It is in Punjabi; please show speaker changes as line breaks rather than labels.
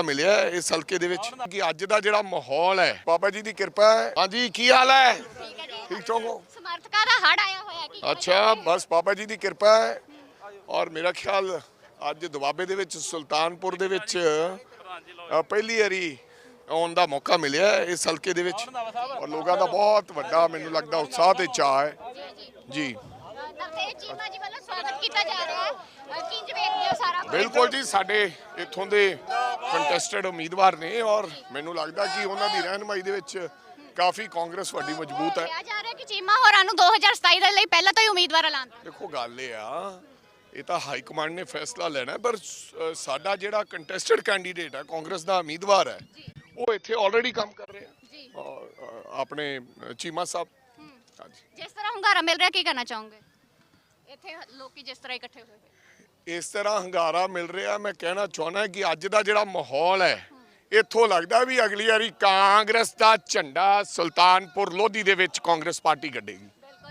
ਮੌਕਾ ਮਿਲਿਆ ਇਸ ਹਲਕੇ ਦੇ ਵਿੱਚ ਕਿ ਅੱਜ ਦਾ ਜਿਹੜਾ ਮਾਹੌਲ ਹੈ ਬਾਬਾ ਜੀ ਦੀ ਕਿਰਪਾ ਹੈ। ਹਾਂਜੀ ਕੀ ਹਾਲ ਹੈ? ਠੀਕ ਠਾਕ
ਸਮਰਥਕਾਂ ਦਾ ਹੜ ਆਇਆ ਹੋਇਆ ਕੀ
ਅੱਛਾ ਬਸ ਬਾਬਾ ਜੀ ਦੀ ਕਿਰਪਾ ਹੈ। ਔਰ ਮੇਰਾ ਖਿਆਲ ਅੱਜ ਦੁਆਬੇ ਦੇ ਵਿੱਚ ਸੁਲਤਾਨਪੁਰ ਦੇ ਵਿੱਚ ਪਹਿਲੀ ਵਾਰੀ ਆਉਣ ਦਾ ਮੌਕਾ ਮਿਲਿਆ ਇਸ ਹਲਕੇ ਦੇ ਵਿੱਚ। ਔਰ ਲੋਕਾਂ ਦਾ ਬਹੁਤ ਵੱਡਾ ਮੈਨੂੰ ਲੱਗਦਾ ਉਤਸ਼ਾਹ ਤੇ ਚਾਹ ਹੈ। ਜੀ? ਬਿਲਕੁਲ ਜੀ ਸਾਡੇ ਇੱਥੋਂ ਦੇ ਕੰਟੈਸਟਡ ਉਮੀਦਵਾਰ ਨੇ ਔਰ ਮੈਨੂੰ ਲੱਗਦਾ ਕਿ ਉਹਨਾਂ ਦੀ ਰਹਿਨਮਾਈ ਦੇ ਵਿੱਚ ਕਾਫੀ ਕਾਂਗਰਸ ਵੱਡੀ ਮਜ਼ਬੂਤ ਹੈ।
ਕਿਹਾ ਜਾ ਰਿਹਾ ਕਿ ਚੀਮਾ ਹੋਰਾਂ ਨੂੰ 2027 ਦੇ ਲਈ ਪਹਿਲਾਂ ਤੋਂ ਹੀ ਉਮੀਦਵਾਰ ਐਲਾਨ
ਦੇਖੋ ਗੱਲ ਇਹ ਆ ਇਹ ਤਾਂ ਹਾਈ ਕਮਾਂਡ ਨੇ ਫੈਸਲਾ ਲੈਣਾ ਪਰ ਸਾਡਾ ਜਿਹੜਾ ਕੰਟੈਸਟਡ ਕੈਂਡੀਡੇਟ ਹੈ ਕਾਂਗਰਸ ਦਾ ਉਮੀਦਵਾਰ ਹੈ ਉਹ ਇੱਥੇ ਆਲਰੇਡੀ ਕੰਮ ਕਰ ਰਿਹਾ। ਆਪਣੇ ਚੀਮਾ ਸਾਹਿਬ।
ਜਿਸ ਤਰ੍ਹਾਂ ਹੁੰਗਾਰਾ ਮਿਲ ਰਿਹਾ ਕੀ ਕਹਿਣਾ ਚਾਹੋਗੇ? ਇੱਥੇ ਲੋਕੀ ਜਿਸ ਤਰ੍ਹਾਂ ਇਕੱਠੇ ਹੋਏ।
ਇਸ ਤਰ੍ਹਾਂ ਹੰਗਾਰਾ ਮਿਲ ਰਿਹਾ, ਮੈਂ ਕਹਿਣਾ ਚਾਹੁੰਦਾ ਕਿ ਅੱਜ ਦਾ ਜਿਹੜਾ ਮਾਹੌਲ ਹੈ, ਇੱਥੋਂ ਲੱਗਦਾ ਵੀ ਅਗਲੀ ਵਾਰੀ ਕਾਂਗਰਸ ਦਾ ਝੰਡਾ ਸੁਲਤਾਨਪੁਰ ਲੋਧੀ ਦੇ ਵਿੱਚ ਕਾਂਗਰਸ ਪਾਰਟੀ ਕੱਢੇਗੀ।